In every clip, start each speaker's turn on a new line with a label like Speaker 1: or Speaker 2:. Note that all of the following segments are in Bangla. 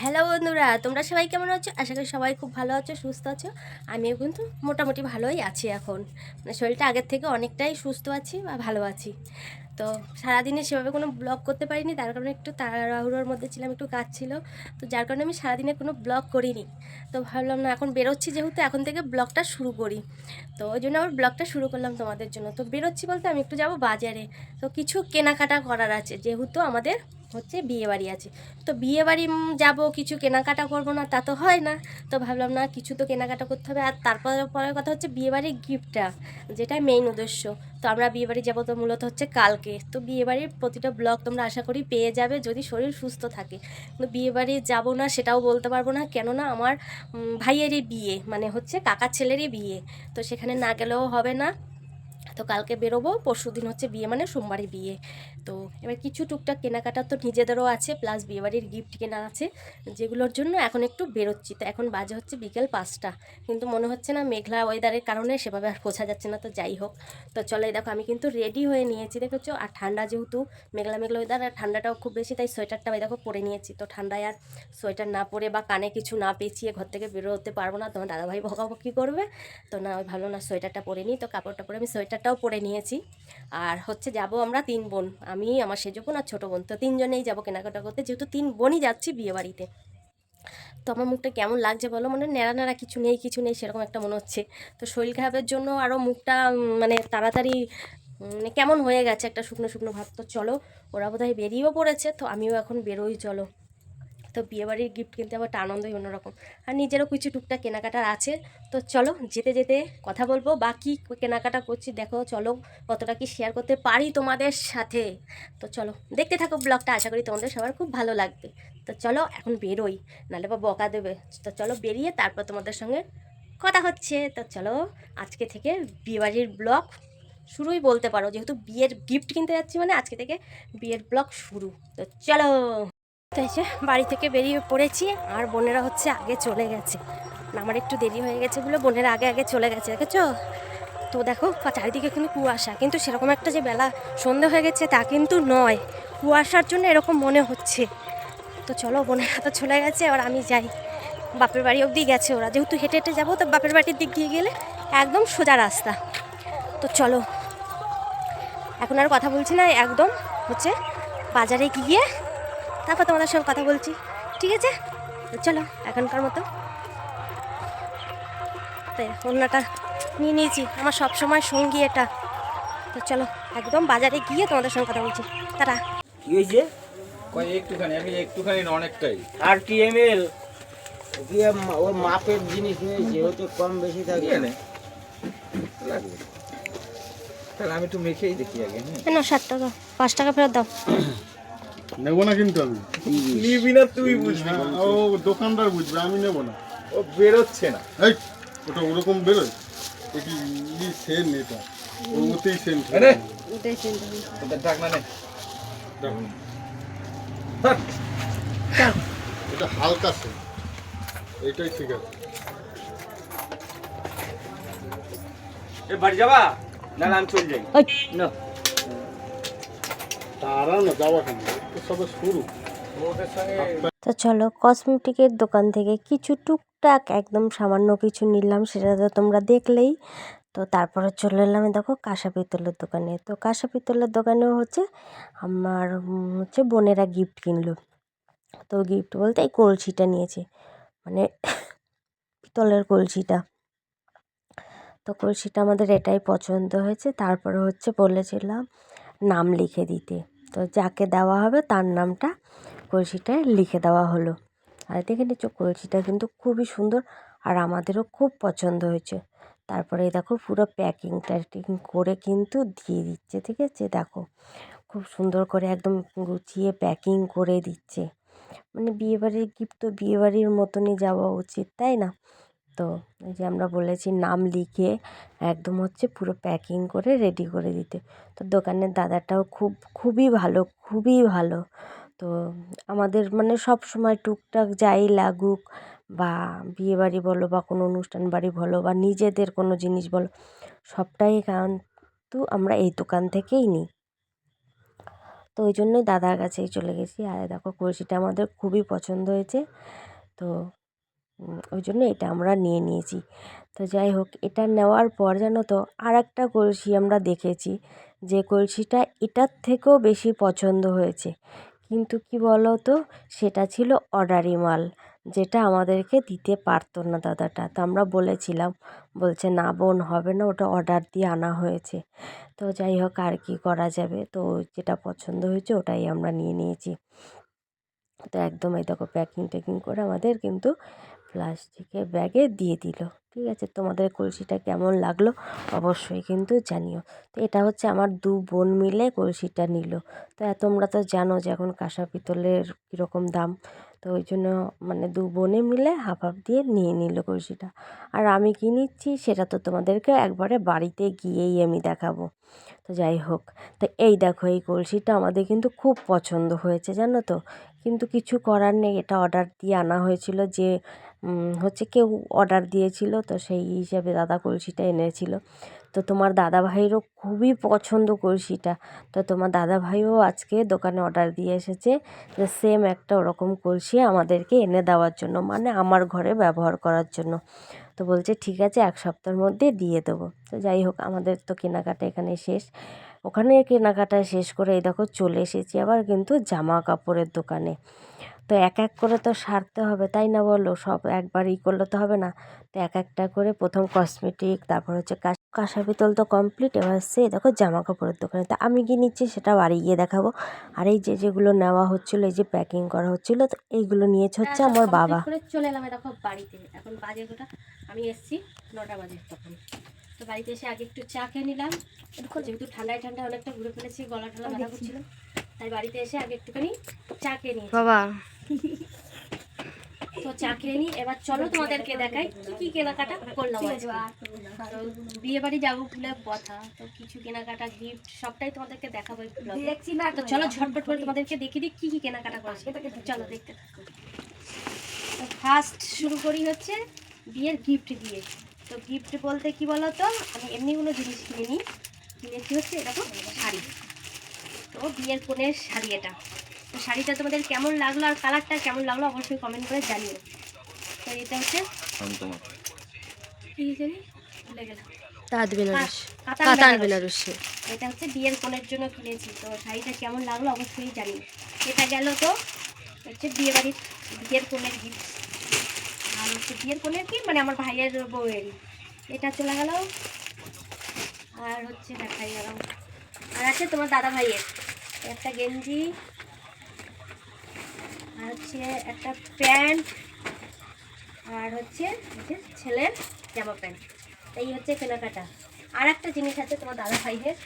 Speaker 1: হ্যালো বন্ধুরা, তোমরা সবাই কেমন আছো? আশা করি সবাই খুব ভালো আছো, সুস্থ আছো। আমিও কিন্তু মোটামুটি ভালোই আছি এখন। মানে শরীরটা আগের থেকে অনেকটাই সুস্থ আছি বা ভালো আছি। তো সারাদিনে সেভাবে কোনো ব্লগ করতে পারিনি, তার কারণে একটু তাড়াহুড়োর মধ্যে ছিলাম, একটু কাজ ছিল। তো যার কারণে আমি সারাদিনে কোনো ব্লগ করিনি। তো ভাবলাম, না, এখন বেরোচ্ছি যেহেতু, এখন থেকে ব্লগটা শুরু করি। তো ওই জন্য আবার ব্লগটা শুরু করলাম তোমাদের জন্য। তো বেরোচ্ছি বলতে আমি একটু যাব বাজারে। তো কিছু কেনাকাটা করার আছে, যেহেতু আমাদের হচ্ছে বিয়ে বাড়ি আছে। তো বিয়ে বাড়ি যাব, কিছু কেনাকাটা করব না, তা তো হয় না। তো ভাবলাম না, কিছু তো কেনাকাটা করতে হবে। আর তারপরে, পরের কথা হচ্ছে বিয়ে বাড়ির গিফটটা যেটা মেইন উদ্দেশ্য। তো আমরা বিয়ে বাড়ি যাব তো মূলত হচ্ছে কালকে। তো বিয়ে বাড়ির প্রতিটা ব্লগ তোমরা আশা করি পেয়ে যাবে যদি শরীর সুস্থ থাকে। কিন্তু বিয়ে বাড়ি যাব না সেটাও বলতে পারব না। কেননা আমার ভাইয়েরই বিয়ে মানে হচ্ছে কাকার ছেলেরই বিয়ে। তো সেখানে না গেলেও হবে না। তো কালকে বেরোবো, পরশু দিন হচ্ছে বিয়ে মানে সোমবারে বিয়ে। তো এবার কিছু টুকটাক কেনাকাটা তো নিজেদেরও আছে প্লাস বিয়েবাড়ির গিফট কেনা আছে, যেগুলোর জন্য এখন একটু বেরোচ্ছি। তো এখন বাজে হচ্ছে বিকেল পাঁচটা, কিন্তু মনে হচ্ছে না মেঘলা ওয়েদারের কারণে সেভাবে আর বোঝা যাচ্ছে না, তো যাই হোক। তো চলো দেখো, আমি কিন্তু রেডি হয়ে নিয়েছি, দেখেছ? আর ঠান্ডা যেহেতু, মেঘলা মেঘলা ওয়েদার আর ঠান্ডাটাও খুব বেশি, তাই সোয়েটারটা এই দেখো পরে নিয়েছি। তো ঠান্ডায় আর সোয়েটার না পরে বা কানে কিছু না পেঁচিয়ে ঘর থেকে বেরোতে পারব না, তোমার দাদাভাই বকাবকি করবে। তো না, ওই ভালো না সোয়েটারটা পরে নিই। তো কাপড়টা পরে আমি সোয়েটারটাও পরে নিয়েছি। আর হচ্ছে যাব আমরা তিন বোন। আমি, আমার সেজো বোন আর ছোটো বোন। তো তিনজনেই যাব কেনাকাটা করতে। যেহেতু তিন বোনই যাচ্ছি বিয়েবাড়িতে। তো আমার মুখটা কেমন লাগছে বলো? মানে নেড়া নেড়া কিছু নেই কিছু নেই, সেরকম একটা মনে হচ্ছে। তো শরীর খারাপের জন্য আরও মুখটা মানে তাড়াতাড়ি মানে কেমন হয়ে গেছে একটা শুকনো শুকনো ভাব। তো চলো, ওরা বোধহয় বেরিয়েও পড়েছে। তো আমিও এখন বেরোই, চলো। তো বিয়েবাড়ির গিফট কিনতে আবার একটা আনন্দই অন্যরকম। আর নিজেরও কিছু টুকটাক কেনাকাটার আছে। তো চলো, যেতে যেতে কথা বলব। বা কী কেনাকাটা করছি। দেখো, চলো, কতটা কি শেয়ার করতে পারি তোমাদের সাথে। তো চলো, দেখতে থাকো ব্লগটা আশা করি তোমাদের সবার খুব ভালো লাগবে। তো চলো, এখন বেরোই। নাহলে বা বকা দেবে। তো চলো, বেরিয়ে তারপর তোমাদের সঙ্গে কথা হচ্ছে। তো চলো, আজকে থেকে বিয়েবাড়ির ব্লগ শুরুই বলতে পারো। যেহেতু বিয়ের গিফট কিনতে যাচ্ছি মানে আজকে থেকে বিয়ের ব্লগ শুরু। তো চলো! তো যে বাড়ি থেকে বেরিয়ে পড়েছি আর বোনেরা হচ্ছে আগে চলে গেছে। আমার একটু দেরি হয়ে গেছে বলে বোনেরা আগে আগে চলে গেছে, দেখেছ? তো দেখো, চারিদিকে কিন্তু কুয়াশা, কিন্তু সেরকম একটা যে বেলা সন্ধে হয়ে গেছে তা কিন্তু নয়। কুয়াশার জন্য এরকম মনে হচ্ছে। তো চলো, বোনেরা তো চলে গেছে, এবার আমি যাই। বাপের বাড়ি অবধি গেছে ওরা। যেহেতু হেঁটে হেঁটে যাব, তো বাপের বাড়ির দিক দিয়ে গেলে একদম সোজা রাস্তা। তো চলো। এখন আর কথা বলছি না, একদম হচ্ছে বাজারে গিয়ে তারপর তোমাদের সঙ্গে কথা বলছি। ঠিক আছে? তো চলো এখনকার মতো। তাই অন্যটা নিয়ে নিয়েছি। আমার সব সময় সঙ্গী এটা। তো চলো একদম বাজারে গিয়ে তোমাদের সঙ্গে কথা বলছি। তারা
Speaker 2: কি হয়েছে?
Speaker 3: কয় একটুখানি আমি একটুখানি না অনেকটাই।
Speaker 2: আর টি এম এল ও মাপের জিনিস নেই যেহেতু কম বেশি থাকে।
Speaker 3: নে। লাগবে। তাহলে আমি একটু মেখেই দেখি আগে হ্যাঁ?
Speaker 1: কেন ষাট টাকা। পাঁচ টাকা ফেরত দাও।
Speaker 4: নেব না কিন্তু আমি।
Speaker 3: নিবি না তুই বুঝবি।
Speaker 4: হ্যাঁ, ও দোকানদার বুঝবে আমি নেব না।
Speaker 3: ও বেরোচ্ছে না।
Speaker 4: এই ওটা ওরকম বেরোয়? কি ই সেন্ট এটা? ওর মতেই সেন্ট
Speaker 3: আরে ওটা ঢাকনা নে।
Speaker 4: এটা হালকা সেন্ট এটাই ঠিক আছে।
Speaker 2: এ বাড়ি যাবা? না না আমি চলে যাই। না।
Speaker 4: তারা না যাওয়া কেন? তো
Speaker 1: চলো কসমেটিকের দোকান থেকে কিছু টুকটাক একদম সামান্য কিছু নিলাম, সেটা তো তোমরা দেখলেই। তো তারপরে চলে এলাম দেখো, কাঁসা পিতলের দোকানে। তো কাঁসা পিতলের দোকানেও হচ্ছে আমার হচ্ছে বোনেরা গিফট কিনলো। তো গিফট বলতে এই কলসিটা নিয়েছে মানে পিতলের কলসিটা। তো কলসিটা আমাদের এটাই পছন্দ হয়েছে, তারপরে হচ্ছে বলেছিলাম নাম লিখে দিতে। তো যাকে দেওয়া হবে তার নামটা কলসিটায় লিখে দেওয়া হলো। আর দেখে নিচ্ছ, কলসিটা কিন্তু খুবই সুন্দর আর আমাদেরও খুব পছন্দ হয়েছে। তারপরে দেখো, পুরো প্যাকিং ট্যাকিং করে কিন্তু দিয়ে দিচ্ছে, ঠিক আছে? দেখো, খুব সুন্দর করে একদম গুছিয়ে প্যাকিং করে দিচ্ছে। মানে বিয়েবাড়ির গিফট তো বিয়েবাড়ির মতনই যাওয়া উচিত, তাই না? তো এই যে আমরা বলেছি নাম লিখে একদম হচ্ছে পুরো প্যাকিং করে রেডি করে দিতে। তো দোকানের দাদাটাও খুব, খুবই ভালো খুবই ভালো। তো আমাদের মানে সব সময় টুকটাক যাই লাগুক বা বিয়েবাড়ি বলো বা কোনো অনুষ্ঠান বাড়ি বলো বা নিজেদের কোনো জিনিস বলো, সবটাই কিন্তু আমরা এই দোকান থেকেই নিই।
Speaker 5: তো ওই জন্যই দাদার কাছেই চলে গেছি। আর দেখো, কলসিটা আমাদের খুবই পছন্দ হয়েছে। তো ওই জন্য এটা আমরা নিয়ে নিয়েছি। তো যাই হোক, এটা নেওয়ার পর জানো তো আর একটা কলসি আমরা দেখেছি যে কলসিটা এটার থেকেও বেশি পছন্দ হয়েছে। কিন্তু কি বলো তো সেটা ছিল অর্ডারি মাল, যেটা আমাদেরকে দিতে পারতো না দাদাটা। তো আমরা বলেছিলাম, বলছে না বোন, হবে না, ওটা অর্ডার দিয়ে আনা হয়েছে। তো যাই হোক, আর কি করা যাবে? তো যেটা পছন্দ হয়েছে, ওটাই আমরা নিয়ে নিয়েছি। তো একদম এই দেখো প্যাকিং ট্যাকিং করে আমাদের কিন্তু প্লাস্টিকের ব্যাগে দিয়ে দিল। ঠিক আছে, তোমাদের কলসিটা কেমন লাগল অবশ্যই কিন্তু জানিও। তো এটা হচ্ছে আমার দু বোন মিলে কলসিটা নিল। তো তোমরা তো জানো যে এখন কাঁসা পিতলের কীরকম দাম। তো ওই জন্য মানে দু বোনে মিলে হাফ হাফ দিয়ে নিয়ে নিল কলসিটা। আর আমি কী নিচ্ছি সেটা তো তোমাদেরকে একবারে বাড়িতে গিয়েই আমি দেখাবো। তো যাই হোক, তো এই দেখো এই কলসিটা আমাদের কিন্তু খুব পছন্দ হয়েছে জানো তো। কিন্তু কিছু করার নেই, এটা অর্ডার দিয়ে আনা হয়েছিল যে হচ্ছে কেউ অর্ডার দিয়েছিল, তো সেই হিসাবে দাদা কলসিটা এনেছিল। তো তোমার দাদা ভাইয়েরও খুবই পছন্দ কলসিটা। তো তোমার দাদা ভাইও আজকে দোকানে অর্ডার দিয়ে এসেছে যে সেম একটা ওরকম কলসি আমাদেরকে এনে দেওয়ার জন্য মানে আমার ঘরে ব্যবহার করার জন্য। তো বলছে, ঠিক আছে, এক সপ্তাহের মধ্যে দিয়ে দেবো। তো যাই হোক, আমাদের তো কেনাকাটা এখানে শেষ। ওখানে কেনাকাটা শেষ করে এই দেখো চলে এসেছি আবার কিন্তু জামা কাপড়ের দোকানে। তো এক এক করে তো সারতে হবে তাই না বলো? সব একবার ই করলে তো হবে না। তো এক একটা করে প্রথম কসমেটিক তারপর হচ্ছে কাঁস- কাঁসা পিতল তো কমপ্লিট এবার সে দেখো জামা কাপড়ের দোকানে। তা আমি গিয়ে নিচ্ছি সেটা বাড়ি গিয়ে দেখাবো। আর এই যে যেগুলো নেওয়া হচ্ছিল এই যে প্যাকিং করা হচ্ছিল তো এইগুলো নিয়েছে হচ্ছে আমার বাবা।
Speaker 1: করে চলে এলাম দেখো বাড়িতে। এখন বাজে গোটা আমি এসেছি নটা বাজে তখন। তো বাড়িতে এসে আগে একটু চা খেয়ে নিলাম। যেহেতু ঠান্ডায় ঠান্ডায় অনেকটা ঘুরে ফেলেছি গলা ঠলা ব্যথা করছিল তাই বাড়িতে এসে আগে একটুখানি চা খেয়ে নিই
Speaker 5: বাবা।
Speaker 1: তো চা খেয়ে নিই এবার চলো তোমাদেরকে দেখাই কি কি কেনাকাটা করলাম তো বিয়ে বাড়ি যাব বলে কথা তো কিছু কেনাকাটা গিফট সবটাই তোমাদেরকে দেখাবো এই vlog-এ। তো চলো ঝটপট করে তোমাদেরকে দেখিয়ে দিই কি কি কেনাকাটা করেছি। চলো দেখতে থাকো। তো ফার্স্ট শুরু করি হচ্ছে বিয়ের গিফট দিয়ে। তো গিফট বলতে কি বলো তো আমি এমনি কোনো জিনিস কিনিনি। কিনেছি হচ্ছে এরকম শাড়ি। তো বিয়ের কোণের শাড়ি এটা। তো শাড়িটা তোমাদের কেমন লাগল আর কালারটা কেমন লাগল অবশ্যই কমেন্ট করে জানিও। তো এটা হচ্ছে কি জানি? ভুলে গেলাম।
Speaker 5: তাঁত বেনারস।
Speaker 1: কাতান
Speaker 5: কাতান
Speaker 1: বেনারসি।
Speaker 5: বেনারসি।
Speaker 1: এটা হচ্ছে বিয়ের কোণের জন্য কিনেছি। তো শাড়িটা কেমন লাগল অবশ্যই জানি এটা গেল তো হচ্ছে বিয়ে বাড়ির বিয়ের কোণের গিফট আর হচ্ছে বিয়ের কোণের কি? মানে আমার ভাইয়ের বউয়েরই এটা চলে গেল। আর হচ্ছে দেখাই গেল। আর আছে তোমার দাদা ভাইয়ের। একটা গেঞ্জি, আর হচ্ছে একটা প্যান্ট, আর হচ্ছে ছেলের জামা প্যান্ট। এই হচ্ছে কেনাকাটা। আর একটা জিনিস আছে তোমার দাদা ভাইয়ের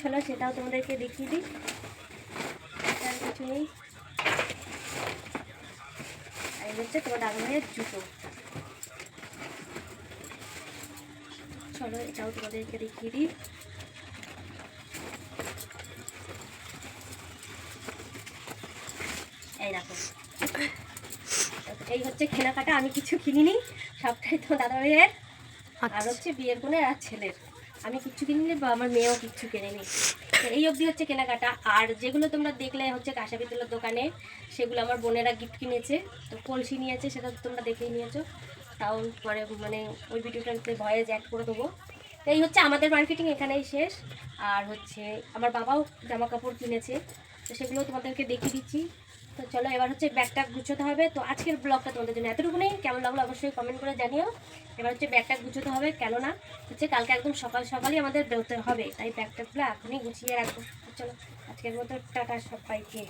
Speaker 1: চলো সেটাও তোমাদেরকে দেখিয়ে দিই। আর কিছু নেই। আর হচ্ছে তোমার দাদা ভাইয়ের জুতো। চলো এটাও তোমাদেরকে দেখিয়ে দিই এই দেখো এই হচ্ছে কেনাকাটা আমি কিছু কিনিনি সবটাই তো দাদা ভাইয়ের আর হচ্ছে বিয়ের কোণে আর ছেলের। আমি কিচ্ছু কিনিনি বা আমার মেয়েও কিচ্ছু কেনেনি। তো এই অবধি হচ্ছে কেনাকাটা। আর যেগুলো তোমরা দেখলে হচ্ছে কাঁসা পিতলের দোকানে সেগুলো আমার বোনেরা গিফট কিনেছে। তো কলসি নিয়েছে সেটা তো তোমরা দেখেই নিয়েছো। তাও পরে মানে ওই ভিডিওটাতে ভয়েস অ্যাড করে দেবো। তো এই হচ্ছে আমাদের মার্কেটিং এখানেই শেষ। আর হচ্ছে আমার বাবাও জামা কাপড় কিনেছে। তো সেগুলো তোমাদেরকে দেখিয়ে দিচ্ছি। তো চলো, এবার হচ্ছে ব্যাগটা গুছোতে হবে। তো আজকের ব্লগটা তোমাদের জন্য এতটুকুনি কেমন লাগল অবশ্যই কমেন্ট করে জানিও। এবার হচ্ছে ব্যাগটা গুছোতে হবে কেন না হচ্ছে কালকে একদম সকাল সকালই আমাদের বেরোতে হবে। তাই ব্যাগটাগুলো এখনই গুছিয়ে রাখব। চলো, আজকের মতো টাটা সবাইকে।